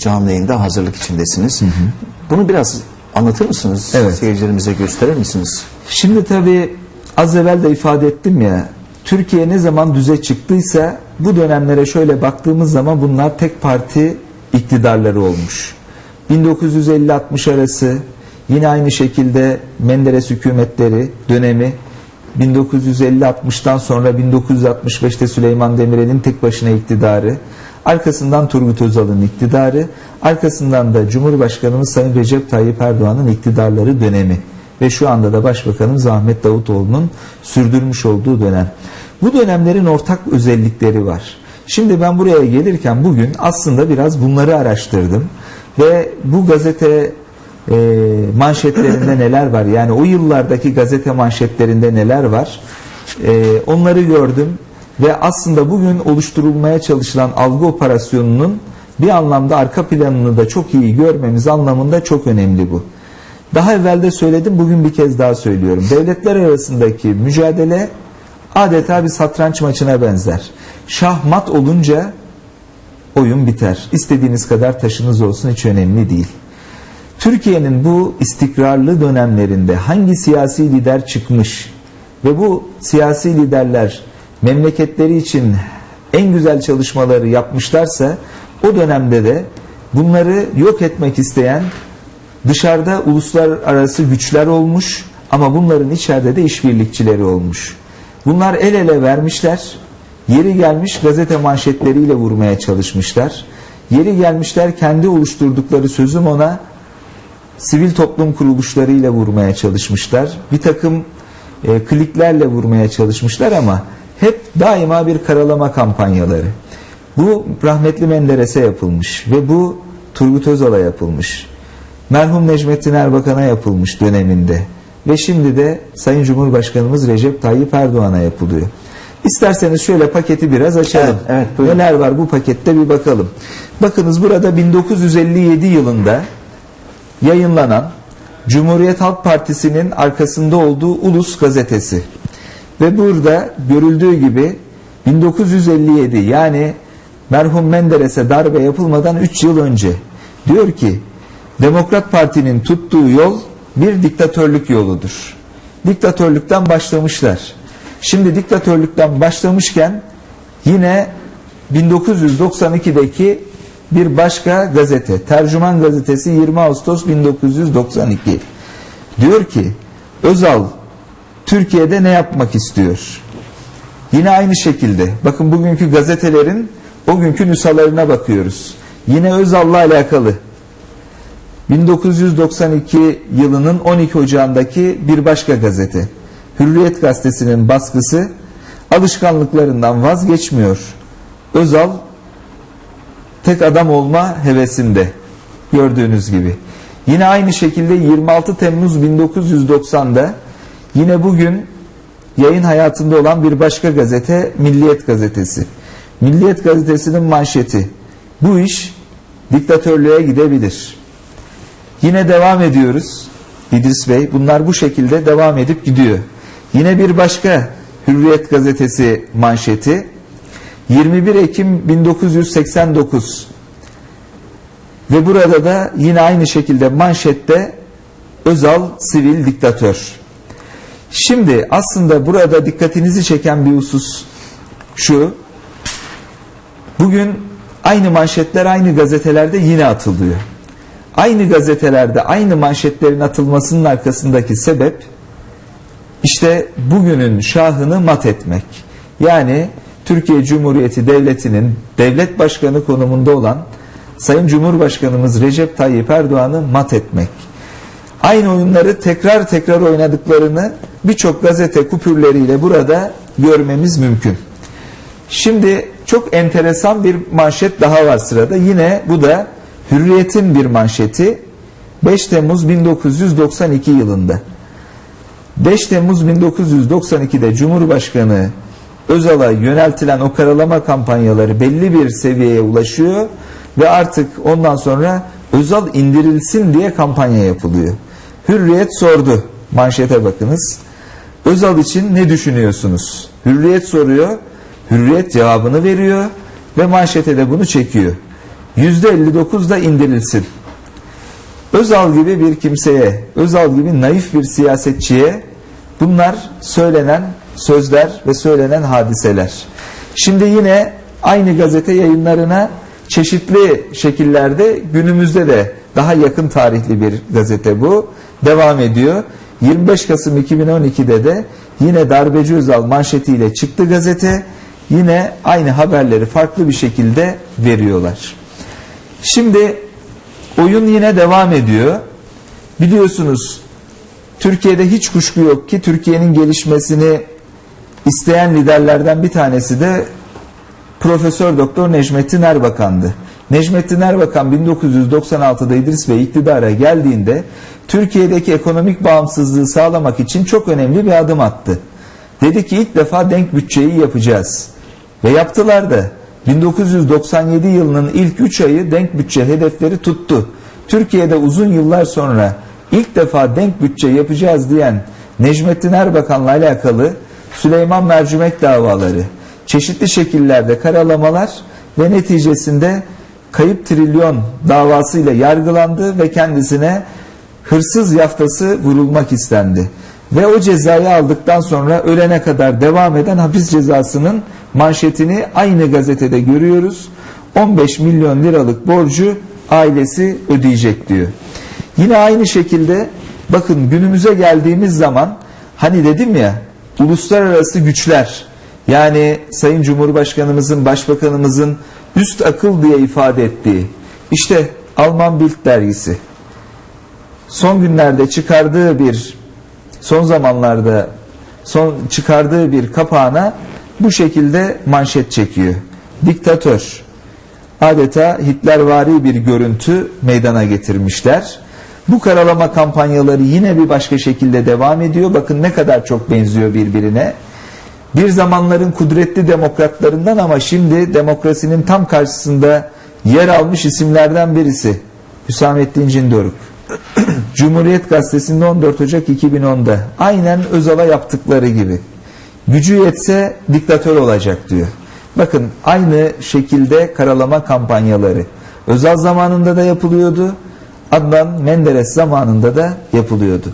canlı yayında hazırlık içindesiniz. Bunu biraz anlatır mısınız? Evet. Seyircilerimize gösterir misiniz? Şimdi tabii az evvel de ifade ettim ya Türkiye ne zaman düze çıktıysa bu dönemlere şöyle baktığımız zaman bunlar tek parti iktidarları olmuş. 1950-60 arası yine aynı şekilde Menderes hükümetleri dönemi 1950-60'tan sonra 1965'te Süleyman Demirel'in tek başına iktidarı, arkasından Turgut Özal'ın iktidarı, arkasından da Cumhurbaşkanımız Sayın Recep Tayyip Erdoğan'ın iktidarları dönemi ve şu anda da Başbakanımız Ahmet Davutoğlu'nun sürdürmüş olduğu dönem. Bu dönemlerin ortak özellikleri var. Şimdi ben buraya gelirken bugün aslında biraz bunları araştırdım ve bu gazete e, manşetlerinde neler var yani o yıllardaki gazete manşetlerinde neler var E, onları gördüm ve aslında bugün oluşturulmaya çalışılan algı operasyonunun bir anlamda arka planını da çok iyi görmemiz anlamında çok önemli bu. Daha evvel de söyledim bugün bir kez daha söylüyorum. Devletler arasındaki mücadele adeta bir satranç maçına benzer. Şahmat olunca oyun biter. İstediğiniz kadar taşınız olsun hiç önemli değil. Türkiye'nin bu istikrarlı dönemlerinde hangi siyasi lider çıkmış ve bu siyasi liderler memleketleri için en güzel çalışmaları yapmışlarsa o dönemde de bunları yok etmek isteyen dışarıda uluslararası güçler olmuş ama bunların içeride de işbirlikçileri olmuş. Bunlar el ele vermişler, yeri gelmiş gazete manşetleriyle vurmaya çalışmışlar. Yeri gelmişler kendi oluşturdukları sözüm ona sivil toplum kuruluşlarıyla vurmaya çalışmışlar. Bir takım e, kliklerle vurmaya çalışmışlar ama hep daima bir karalama kampanyaları. Bu rahmetli Menderes'e yapılmış ve bu Turgut Özal'a yapılmış. Merhum Necmettin Erbakan'a yapılmış döneminde ve şimdi de Sayın Cumhurbaşkanımız Recep Tayyip Erdoğan'a yapılıyor. İsterseniz şöyle paketi biraz açalım. Evet, evet, buyurun. Neler var bu pakette bir bakalım. Bakınız burada 1957 yılında yayınlanan Cumhuriyet Halk Partisi'nin arkasında olduğu Ulus gazetesi. Ve burada görüldüğü gibi 1957 yani merhum Menderes'e darbe yapılmadan 3 yıl önce diyor ki Demokrat Parti'nin tuttuğu yol bir diktatörlük yoludur. Diktatörlükten başlamışlar. Şimdi diktatörlükten başlamışken yine 1992'deki bir başka gazete, Tercüman Gazetesi 20 Ağustos 1992 diyor ki Özal Türkiye'de ne yapmak istiyor? Yine aynı şekilde bakın bugünkü gazetelerin o günkü nüshalarına bakıyoruz. Yine Özal'la alakalı 1992 yılının 12 Ocağı'ndaki bir başka gazete. Hürriyet gazetesinin baskısı alışkanlıklarından vazgeçmiyor. Özal tek adam olma hevesinde gördüğünüz gibi. Yine aynı şekilde 26 Temmuz 1990'da yine bugün yayın hayatında olan bir başka gazete Milliyet gazetesi. Milliyet gazetesinin manşeti bu iş diktatörlüğe gidebilir. Yine devam ediyoruz. İdris Bey bunlar bu şekilde devam edip gidiyor. Yine bir başka Hürriyet gazetesi manşeti 21 Ekim 1989 ve burada da yine aynı şekilde manşette Özal sivil diktatör. Şimdi aslında burada dikkatinizi çeken bir husus şu. Bugün aynı manşetler aynı gazetelerde yine atılıyor. Aynı gazetelerde aynı manşetlerin atılmasının arkasındaki sebep işte bugünün şahını mat etmek. Yani Türkiye Cumhuriyeti Devleti'nin devlet başkanı konumunda olan Sayın Cumhurbaşkanımız Recep Tayyip Erdoğan'ı mat etmek. Aynı oyunları tekrar tekrar oynadıklarını birçok gazete kupürleriyle burada görmemiz mümkün. Şimdi çok enteresan bir manşet daha var sırada. Yine bu da Hürriyet'in bir manşeti 5 Temmuz 1992 yılında. 5 Temmuz 1992'de Cumhurbaşkanı Özal'a yöneltilen o karalama kampanyaları belli bir seviyeye ulaşıyor ve artık ondan sonra Özal indirilsin diye kampanya yapılıyor. Hürriyet sordu. Manşete bakınız. Özal için ne düşünüyorsunuz? Hürriyet soruyor. Hürriyet cevabını veriyor ve manşete de bunu çekiyor. %59 da indirilsin. Özal gibi bir kimseye, Özal gibi naif bir siyasetçiye bunlar söylenen sözler ve söylenen hadiseler. Şimdi yine aynı gazete yayınlarına çeşitli şekillerde günümüzde de daha yakın tarihli bir gazete bu. Devam ediyor. 25 Kasım 2012'de de yine Darbeci Özal manşetiyle çıktı gazete. Yine aynı haberleri farklı bir şekilde veriyorlar. Şimdi oyun yine devam ediyor. Biliyorsunuz Türkiye'de hiç kuşku yok ki Türkiye'nin gelişmesini isteyen liderlerden bir tanesi de Profesör Doktor Necmettin Erbakan'dı. Necmettin Erbakan 1996'da İdris Bey iktidara geldiğinde Türkiye'deki ekonomik bağımsızlığı sağlamak için çok önemli bir adım attı. Dedi ki ilk defa denk bütçeyi yapacağız. Ve yaptılar da 1997 yılının ilk 3 ayı denk bütçe hedefleri tuttu. Türkiye'de uzun yıllar sonra ilk defa denk bütçe yapacağız diyen Necmettin Erbakan'la alakalı Süleyman Mercimek davaları, çeşitli şekillerde karalamalar ve neticesinde kayıp trilyon davasıyla yargılandı ve kendisine hırsız yaftası vurulmak istendi. Ve o cezayı aldıktan sonra ölene kadar devam eden hapis cezasının manşetini aynı gazetede görüyoruz. 15 milyon liralık borcu ailesi ödeyecek diyor. Yine aynı şekilde bakın günümüze geldiğimiz zaman hani dedim ya uluslararası güçler yani Sayın Cumhurbaşkanımızın, Başbakanımızın üst akıl diye ifade ettiği işte Alman Bild dergisi son günlerde çıkardığı bir son zamanlarda son çıkardığı bir kapağına bu şekilde manşet çekiyor. Diktatör adeta Hitlervari bir görüntü meydana getirmişler. Bu karalama kampanyaları yine bir başka şekilde devam ediyor. Bakın ne kadar çok benziyor birbirine. Bir zamanların kudretli demokratlarından ama şimdi demokrasinin tam karşısında yer almış isimlerden birisi. Hüsamettin Cindoruk. Cumhuriyet Gazetesi'nde 14 Ocak 2010'da aynen Özal'a yaptıkları gibi. Gücü yetse diktatör olacak diyor. Bakın aynı şekilde karalama kampanyaları Özal zamanında da yapılıyordu. Adnan Menderes zamanında da yapılıyordu.